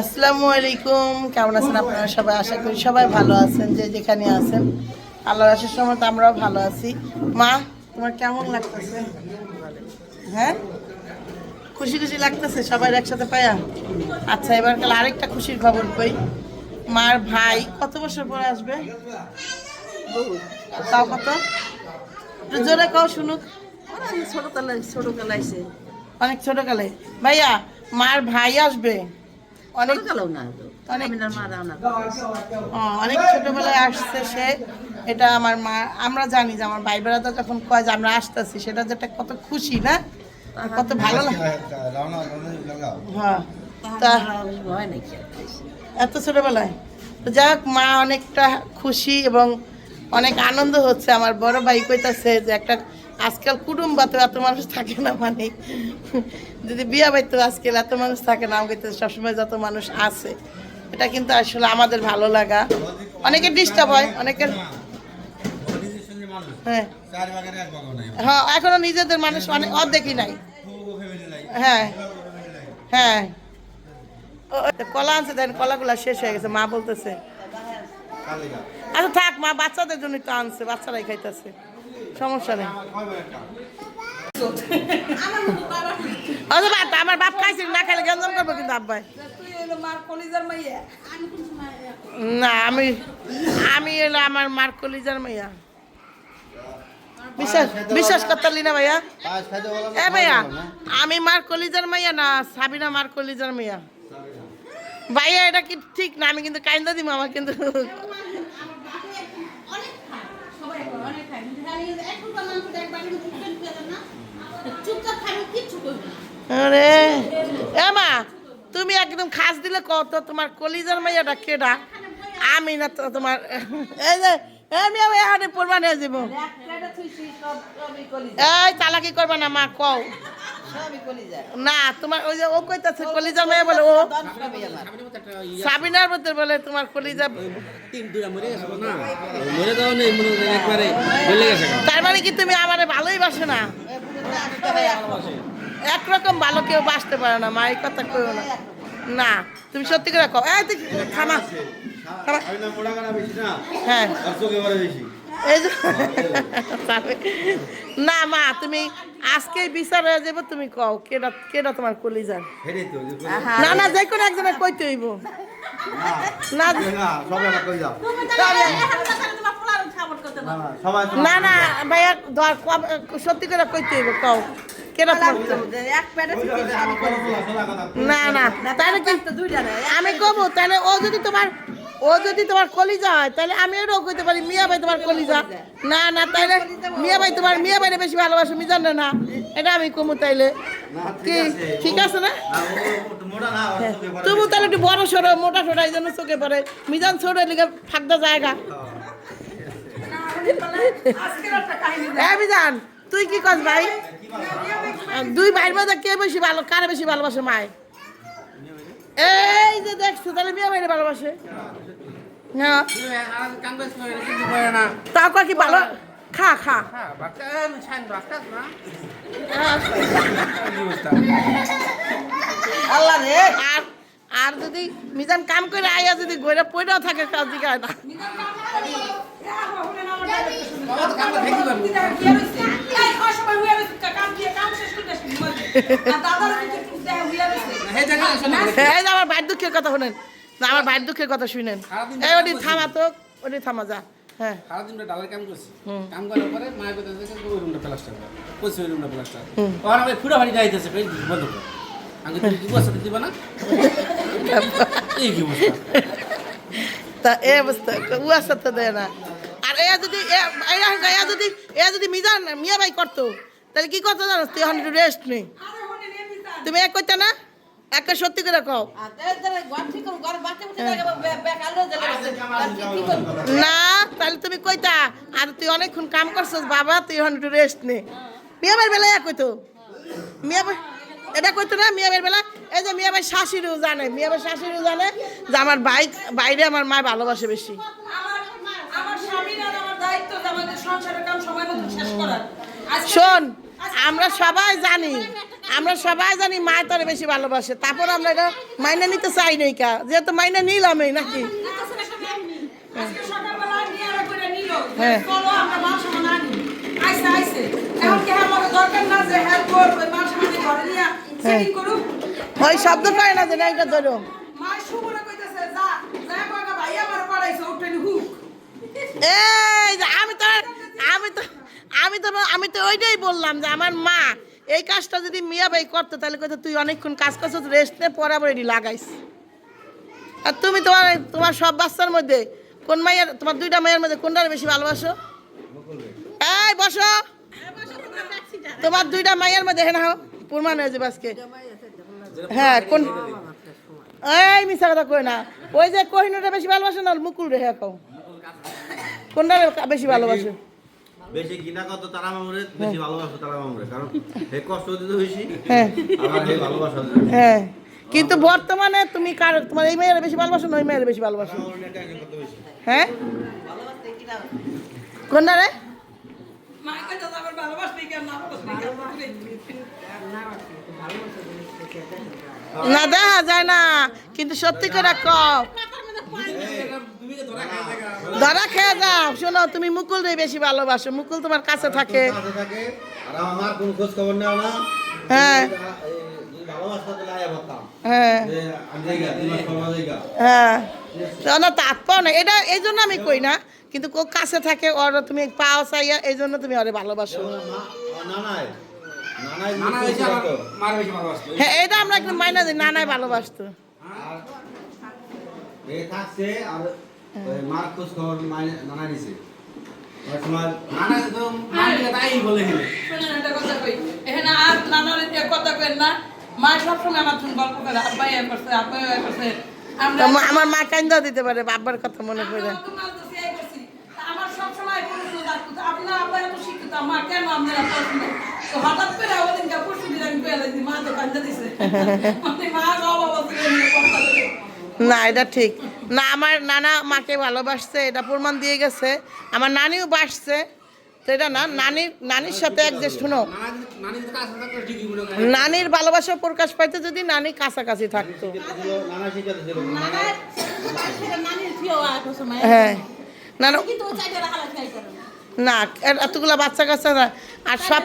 আসসালামু আলাইকুম। কেমন আছেন আপনারা সবাই? আশা করি সবাই ভালো আছেন যে যেখানে আছেন। আল্লাহর আশার সময় তো আমরাও ভালো আছি। মা তোমার কেমন লাগতেছে? হ্যাঁ? খুশি খুশি লাগতেছে সবাই একসাথে পায়া? আচ্ছা এবার কাল আরেকটা খুশির খবর কই। মার ভাই কত বছর পরে আসবে? তাও কত? জোরে কও শুনুক। ছোট কালে ছোট কালাইছে অনেক ছোটকালে। ভাইয়া মার ভাই আসবে? অনেক অনেক- ছোটবেলায় আসছে সে। এটা আমার মা আমরা জানি যে আমার ভাই বেড়াদা যখন কয় যে আমরা আসতেছি সেটা যেটা কত খুশি না? কত ভালো লাগে। হ্যাঁ তা এত ছোটবেলায়? তো যাই হোক মা অনেকটা খুশি এবং অনেক আনন্দ হচ্ছে। আমার বড় ভাই কইতাছে যে একটা আজকাল কুটুম্ব তো এত মানুষ থাকে না মানে। যদি বিয়া বাড়িতে আজকাল এত মানুষ থাকে না, আমাকে সবসময় যত মানুষ আছে, এটা কিন্তু আসলে আমাদের ভালো লাগা। অনেকে ডিস্টার্ব হয় অনেকের হ্যাঁ। হ্যাঁ এখনও নিজেদের মানুষ অনেক অর্ধেকই নাই। হ্যাঁ। হ্যাঁ। কলা আনছে দেন কলাগুলা শেষ হয়ে গেছে, মা বলতেছে। আচ্ছা থাক, মা বাচ্চাদের জন্য তো আনছে, বাচ্চারাই খাইতেছে। সমস্যা নেই। আচ্ছা আমার বাপ খাইছি, না খাইলে গঞ্জাম করব কিন্তু আব্বাই। না, আমি আমি এলো আমার মার কলিজার মাইয়া। বিশ্বাস বিশ্বাস করতালি না ভাইয়া? এ ভাইয়া, আমি মার কলিজার মাইয়া না, সাবিনা মার কলিজার মাইয়া। ভাইয়া, এটা কি ঠিক না? আমি কিন্তু কাইন্দা দিব আমার কিন্তু আরে এ মা তুমি একদম খাস দিলে কত তোমার কলিজার মাইয়াটা কেডা? আমি না তো তোমার এই যে আমি আমি এখানে পড়বা নিয়ে যাব। এই চালাকি করবা না মা কও। না তোমার ওই যে ও কইতাছে কলিজা মেয়ে বলে ও সাবিনার মধ্যে বলে তোমার কলিজা তিন দুটা মরে গেছে না? মরে যাওয়া নেই মনে হয় একবারে গলে গেছে। তার মানে কি তুমি আমারে ভালোই বাসো না? একরকম ভালো কেউ বাসতে পারে না মা এই কথা কেউ না। না তুমি সত্যি করে কও। এই থামা হ্যাঁ। এই না মা তুমি আজকেই বিচার হয়ে যাব তুমি কও কেডা কেডা তোমার কলিজার না না যে কোনো একজনের কইতে হইব। না না না ভাইয়া ধর সত্যি করে কইতে হইব কও। কেডা না না তাহলে আমি কব তাহলে ও যদি তোমার ও যদি তোমার কলিজা হয়, তাহলে আমি এটাও কইতে পারি। মিয়া ভাই তোমার কলিজা। না না, তাইলে মিয়া ভাই তোমার, মিয়া ভাইরে বেশি ভালোবাসো, মিজান না। এটা আমি কমু তাইলে। কি? ঠিক আছে না? তুমি তাহলে একটু বড় সরো, মোটা সরো, এই জন্য চোখে পড়ে। মিজান ছোট লিগে ফাঁকদা জায়গা। হ্যাঁ মিজান, তুই কি কস ভাই? দুই ভাইয়ের মধ্যে কে বেশি ভালো, কারে বেশি ভালোবাসে মায় এই যে দেখছ, তাহলে মিয়া ভাইরে ভালোবাসে? না। তাও কি ভালো? খা খা। আল্লাহ রে। আর আর যদি মিজান কাম করে আইয়া যদি গইরা পয়টাও থাকে কাজ দিকে না। শোনা এই যে আমার ভাইয়ের দুঃখের কথা শুনেন। না আমার ভাইয়ের দুঃখের কথা শুনেন। এই ওটি থামা তো ওটি থামা যা হ্যাঁ। সারাদিন ডালের কাম করছি। কাম করার পরে মায়ের কথা ওই রুমটা প্লাস্টার করে ওই রুমটা প্লাস্টার হুম। আমি ফুটা ফাড়ি যাইতেছে বন্ধ করে। আমি তুমি কি বসতে দিবা না এই কি বসতা তা এ অবস্থা দেয় না। আর এ যদি এ যদি এ যদি মিজান মিয়া ভাই করতো তাহলে কি করতো জানো তুই এখন রেস্ট নেই তুমি এক করতে না? একটা সত্যি করে কও। না তাহলে তুমি কইতা আর তুই অনেকক্ষণ কাম করছিস বাবা তুই এখন একটু রেস্ট নে। মিয়া ভাইয়ের বেলায় কইতো মিয়া এটা কইতো না মিয়া ভাইয়ের বেলা এই যে মিয়া ভাই শাশুড়িও জানে মিয়া ভাই শাশুড়িও জানে যে আমার বাইক বাইরে আমার মা ভালোবাসে বেশি। শোন আমরা সবাই জানি আমরা সবাই জানি মায়ের তরে বেশি ভালোবাসে তারপর আমরা এটা মাইনে নিতে চাই নাই কা। যেহেতু মাইনে নিলামই নাকি? হ্যাঁ। চলো আমরা মাল সামান আনি। আইসে আইসে। এখন কি আমার দরকার না যে হেল্প ওই শব্দ করে না যে না এটা ধরো। এই আমি তো আমি তো আমি তো আমি তো ওইটাই বললাম যে আমার মা এই কাজটা যদি মিয়া ভাই করতো, তাহলে কইতো তুই অনেকক্ষণ কাজ করছ রেস্ট নে, পরে আবার এটি লাগাইস। আর তুমি তোমার তোমার সব বাচ্চার মধ্যে, কোন মাইয়ের, তোমার দুইটা মায়ের মধ্যে কোনটার বেশি ভালোবাসো? এই, বসো। তোমার দুইটা মায়ের মধ্যে হ্যাঁ হো প্রমাণ হয়ে যাবে আজকে। হ্যাঁ কোন এই মিশা কথা কই না। ওই যে কোহিনুরটা বেশি ভালোবাসে না, মুকুল রে হ্যাঁ কোনটা বেশি ভালোবাসে? বেশি ঘৃণা কত তারা মামুরে বেশি ভালোবাসো তারা মামুরে। কারণ হে কষ্ট দিতে হয়েছি হ্যাঁ। আমার হে ভালোবাসা হ্যাঁ। কিন্তু বর্তমানে তুমি কার তোমার এই মেয়ের বেশি ভালোবাসো না ওই মেয়ের বেশি ভালোবাসো? হ্যাঁ? কোনটা রে? মা কইতেছে আমার ভালোবাসতে কেন? না দেখা যায় না। কিন্তু সত্যি করে যে ধরা খেয়ে যাও। শোনো তুমি মুকুল রে বেশি ভালোবাসো। মুকুল তোমার কাছে থাকে। কাছে আর আমার কোনো খোঁজ খবর নেও না। হ্যাঁ। হ্যাঁ। হ্যাঁ। না তাৎ পাও না। এটা এই জন্য আমি কই না। কিন্তু কো কাছে থাকে ওর তুমি পাও চাইয়া এই জন্য তুমি ওরে ভালোবাসো। হ্যাঁ এটা আমরা একদম মাইনা দিই নানাই ভালোবাসতো। আর মার খোঁজ খবর নানা নিছে মার আমার করে মা- কান্দা দিতে পারে বাবার কথা মনে আমরা সবসময় আপনার আব্বা এত শিক্ষিত, কেন আপনারা পড়াশোনা? হঠাৎ করে ওদিনকে পরশু দিন আমি পেয়ে মা তো কান্দা দিছে। মা বাবা না, এটা ঠিক। না, আমার নানা মাকে ভালোবাসছে, এটা প্রমাণ দিয়ে গেছে। আমার নানিও বাসছে। তো এটা না, নানির নানির সাথে এক যে শুনো। নানির ভালোবাসা প্রকাশ পাইতে যদি নানি কাছাকাছি থাকতো। হ্যাঁ। না না এতগুলা বাচ্চা কাচ্চা না। আর সব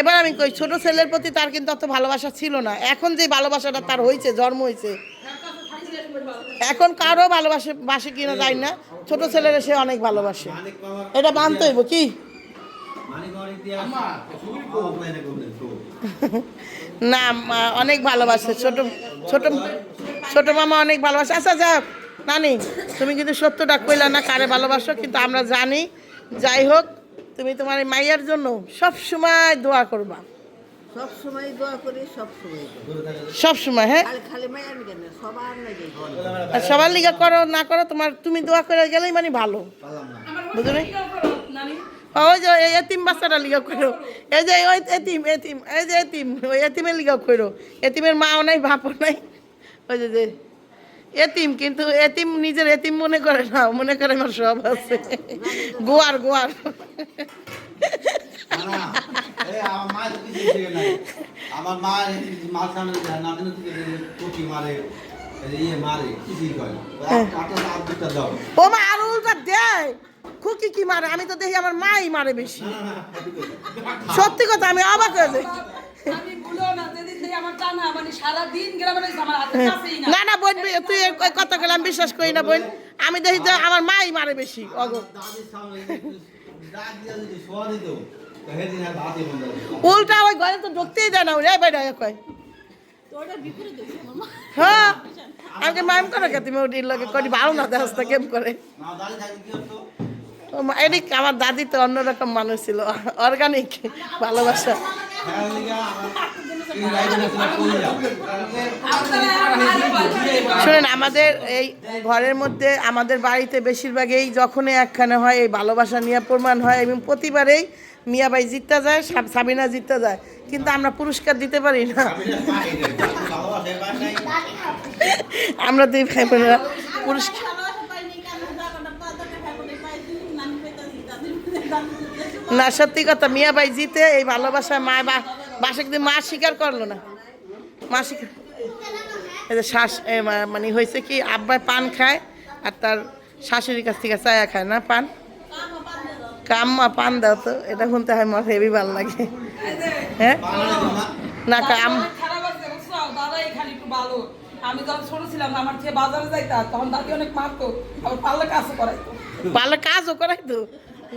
এবার আমি কই, ছোট ছেলের প্রতি তার কিন্তু অত ভালোবাসা ছিল না। এখন যে ভালোবাসাটা তার হয়েছে জন্ম হয়েছে এখন কারও ভালোবাসে, বাসে কিনা যায় না। ছোট ছেলের সে অনেক ভালোবাসে। এটা মানতে হইব কি? না অনেক ভালোবাসে। ছোট ছোট ছোট মামা অনেক ভালোবাসে। আচ্ছা যাক নানি, তুমি কিন্তু সত্যটা কইলা না কারে ভালোবাসো, কিন্তু আমরা জানি। যাই হোক, তুমি তোমার এই মাইয়ার জন্য সব সময় দোয়া করবা। সব সময় দোয়া করি সব সময় সব সময় হ্যাঁ? খালি খালি মায়ের কেন সবার লাগে আর সবার লিগা করো না করো তোমার তুমি দোয়া করে গেলেই মানে ভালো। বুঝলে? কি ওই যে এতিম বাচ্চাটা লিগা করো। এই যে ওই এতিম এতিম এই যে এতিম ওই এতিমের লিগা করো। এতিমের মাও নাই বাপও নাই। ওই যে যে এতিম কিন্তু এতিম নিজের এতিম মনে করে না মনে করে আমার সব আছে। গোয়ার গোয়ার। আমার মা থেকে মারে ও মা আর উল্টা দেয়। খুকি কি মারে? আমি তো দেখি আমার মাই মারে বেশি। সত্যি কথা। আমি অবাক হয়ে যাই। মানে হাতের কাছেই না। না না বোন তুই কথা গেলে আমি বিশ্বাস করি না বোন। আমি দেখি যে আমার মাই মারে বেশি অগ। উল্টা ওই ঘরে তো ঢুকতেই দেয় না রে বাইরে কয় হ্যাঁ। আমাকে মাইম করে কে তুমি ওটির লগে করি ভালো না দেখাস তো কেম করে? এদিক আমার দাদি তো অন্যরকম মানুষ ছিল অর্গানিক ভালোবাসা। এই। শুনেন আমাদের এই ঘরের মধ্যে আমাদের বাড়িতে বেশিরভাগই যখনই একখানে হয় এই ভালোবাসা নিয়ে প্রমাণ হয় এবং প্রতিবারেই মিয়াবাই জিততে যায় সাবিনা জিততে যায়। কিন্তু আমরা পুরস্কার দিতে পারি না। আমরা দুই ভাই বোনেরা পুরস্কার না সত্যি কথা মিয়াবাই জিতে এই ভালোবাসা মা বা বাসা কিন্তু মা স্বীকার করল না। মাসিক এই যে শ্বাস মানে হয়েছে কি আব্বাই পান খায় আর তার শাশুড়ির কাছ থেকে চায়া খায় না পান। কাম্মা পান দাও তো এটা শুনতে হয় আমার হেভি ভালো লাগে। হ্যাঁ? না কাম আমি যখন ছোট ছিলাম আমার যে বাজারে যাইতাম তখন দাদি অনেক মারতো। আবার পাল্লা কাছে করাইতো। পারলে কাজও করাই তো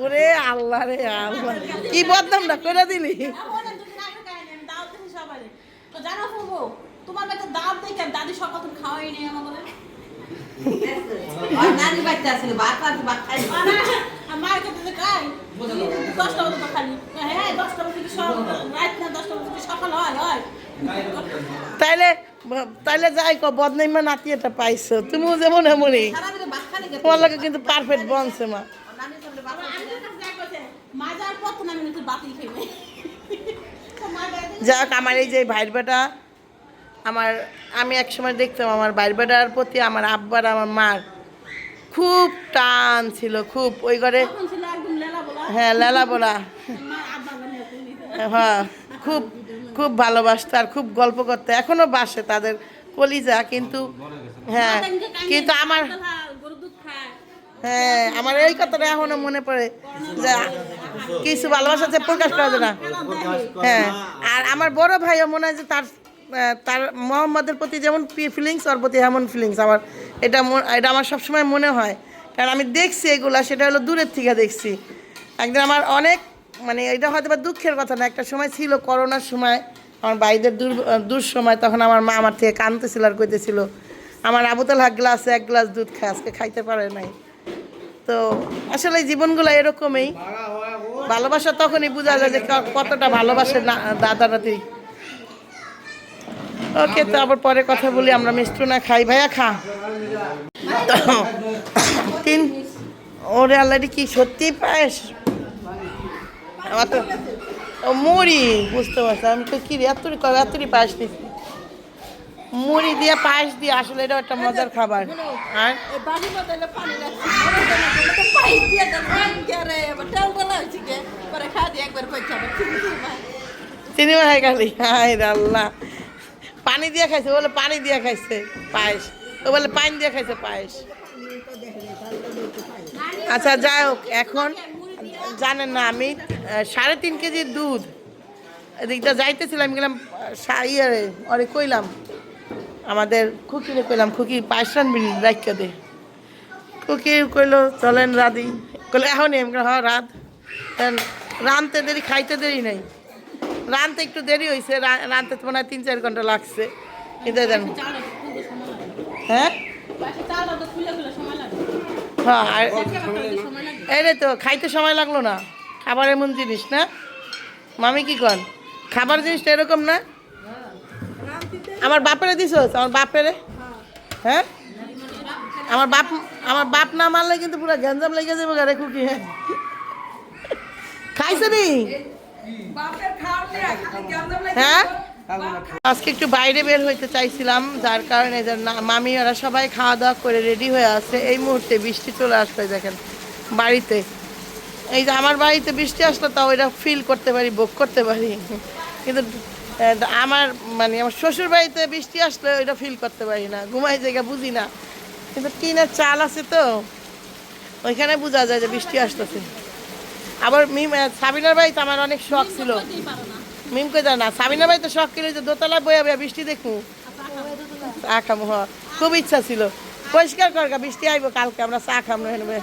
ওরে আল্লাহ রে আল্লাহ। কি বদনামটা করে দিলি? তোমার বাড়িতে দাঁত দেখে দাদি তুমি খাওয়াই নেই আমার তাইলে তাইলে যাই কো বদনাইমা নাতিয়েটা পাইছো। তুমিও যেমন এমনই তোমার লাগে কিন্তু পারফেক্ট বনছে মা। যাক আমার এই যে ভাইয়ের বেটা আমার আমি একসময় দেখতাম আমার ভাইয়ের বেটার প্রতি আমার আব্বার আমার মার খুব টান ছিল খুব ওই ঘরে হ্যাঁ লেলা বলা। হ্যাঁ খুব খুব ভালোবাসতো আর খুব গল্প করতো। এখনও বাসে তাদের কলিজা কিন্তু হ্যাঁ কিন্তু আমার হ্যাঁ আমার এই কথাটা এখনও মনে পড়ে যে কিছু ভালোবাসা যে প্রকাশ করা যায় না। হ্যাঁ আর আমার বড় ভাইও মনে হয় যে তার তার মোহাম্মদের প্রতি যেমন ফিলিংস ওর প্রতি এমন ফিলিংস আমার এটা এটা আমার সবসময় মনে হয়। কারণ আমি দেখছি এগুলা, সেটা হলো দূরের থেকে দেখছি। একদিন আমার অনেক মানে এটা হয়তো বা দুঃখের কথা না, একটা সময় ছিল করোনার সময়, আমার ভাইদের দূর দূর সময় তখন আমার মা আমার থেকে কানতেছিল আর কইতেছিল, আমার আবুতাল হাক গ্লাসে, এক গ্লাস দুধ খায় আজকে খাইতে পারে নাই। তো আসলে জীবনগুলো এরকমই। ভালোবাসা তখনই বোঝা যায় যে কতটা ভালোবাসে দাদা নাতি ওকে তো আবার পরে কথা বলি আমরা মিষ্টি না খাই। ভাইয়া খা। তিন ওরে আল্লাহটি কি সত্যি পায়েস? আমার তো মুড়ি বুঝতে পারছি। আমি তো কি রে এতটি কবে এতটি পায়েস দিচ্ছি মুড়ি দিয়ে পায়েস দিয়ে আসলে এটা একটা মজার খাবার। আর? চিনি ভাই খালি হায় আল্লাহ। পানি দিয়ে খাইছে বলে, পানি দিয়ে খাইছে, পায়েস। ও বলে, পানি দিয়ে খাইছে, পায়েস। আচ্ছা যাই হোক, এখন জানেন না আমি সাড়ে তিন কেজির দুধ। এদিকটা যাইতেছিলাম, গেলাম ইয়ে অরে কইলাম, আমাদের খুকিরে কইলাম, খুকি, পায়েস রানবি রাখতে দে। খুকি কইলো, চলেন, রাধি। কইলো, এখনই? আমি হ রাত রানতে দেরি, খাইতে দেরি নাই। রানতে একটু দেরি হয়েছে রানতে তো মনে হয় তিন, চার ঘণ্টা লাগছে। কিন্তু হ্যাঁ? হ্যাঁ তো, খাইতে সময় লাগল না। খাবার এমন জিনিস না? মামি কি কন? খাবার জিনিসটা এরকম না? আমার বাপেরে দিছ? আমার বাপেরে? হ্যাঁ? আমার বাপ আমার বাপ না মারলে কিন্তু পুরো গ্যাঞ্জাম লেগে যাবে গারে খুকি হ্যাঁ? খাইছে নি? হ্যাঁ? আজকে একটু বাইরে বের হইতে চাইছিলাম যার কারণে যে না- মামি ওরা সবাই খাওয়া দাওয়া করে রেডি হয়ে আছে। এই মুহূর্তে বৃষ্টি চলে আসছে দেখেন বাড়িতে। এই যে আমার বাড়িতে বৃষ্টি আসলো তাও এটা ফিল করতে পারি ভোগ করতে পারি। কিন্তু আমার মানে আমার শ্বশুর বাড়িতে বৃষ্টি আসলে ওইটা ফিল করতে পারি না ঘুমাই জায়গা বুঝি না। কিন্তু টিনের চাল আছে তো ওইখানে বোঝা যায় যে বৃষ্টি আসতেছে। আবার মিম সাবিনার বাড়িতে আমার অনেক শখ ছিল। বলতেই পারো না মিম কই না সাবিনা ভাই তো শখ করে যে দোতলা বইয়া বইয়া বৃষ্টি দেখু চা খাব হ্যাঁ খুব ইচ্ছা ছিল। পরিষ্কার কর বৃষ্টি আইব কালকে, আমরা চা হেনবে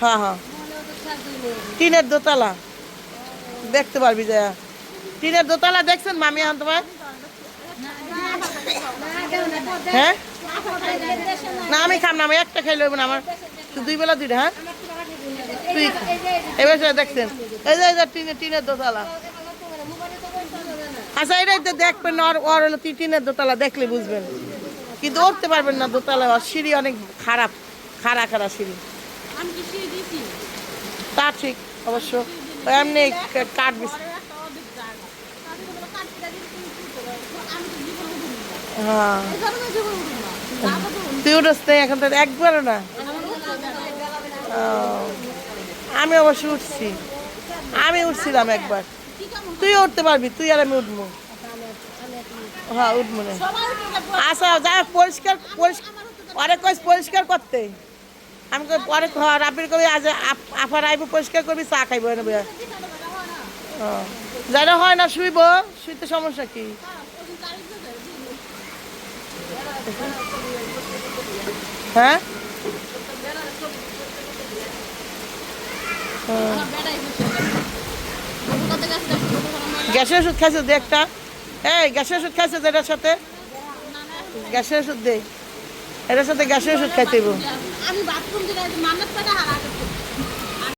হ্যাঁ হ্যাঁ টিনের দোতলা। দেখতে পারবি যা। টিনের দোতলা দেখছেন মামি এখন তোমার? হ্যাঁ? না, আমি খাম না, আমি একটা খাইলে না, আমার তো দুই বেলা দুইটা হ্যাঁ? তুই এবার দেখছেন। এই যে যে টিনের দোতলা। আচ্ছা এটাই তো দেখবেন না, ওর হলো টিনের দোতলা দেখলে বুঝবেন। কিন্তু উঠতে পারবেন না দোতলা সিঁড়ি অনেক খারাপ খাড়া খাড়া সিঁড়ি। তা ঠিক অবশ্য। এমনি কাঠ হ্যাঁ। তুই উঠোস না এখন তো একবারও না। ও, আমি অবশ্য উঠছি। আমি উঠছিলাম একবার। তুই উঠতে পারবি, তুই আর আমি উঠবো। হ্যাঁ উঠবো গেছে। আচ্ছা যা, পরিষ্কার পরে কই পরিষ্কার করতে। আমি পরে আপনি কবি আজ আফার আইব, পরিষ্কার করবি, চা খাইব না বইয়া। যারা হয় না শুইব, শুইতে সমস্যা কি? হ্যাঁ আমার বেটাই বসে গেছে। কত গাছ দেখো, কত বড় ময়লা। গ্যাসের ওষুধ খাইছো দে একটা। এই, গ্যাসের ওষুধ খাইছো এটার সাথে। গ্যাসের ওষুধ দে। এটার সাথে গ্যাসের ওষুধ খাইতে। আমি বাথরুম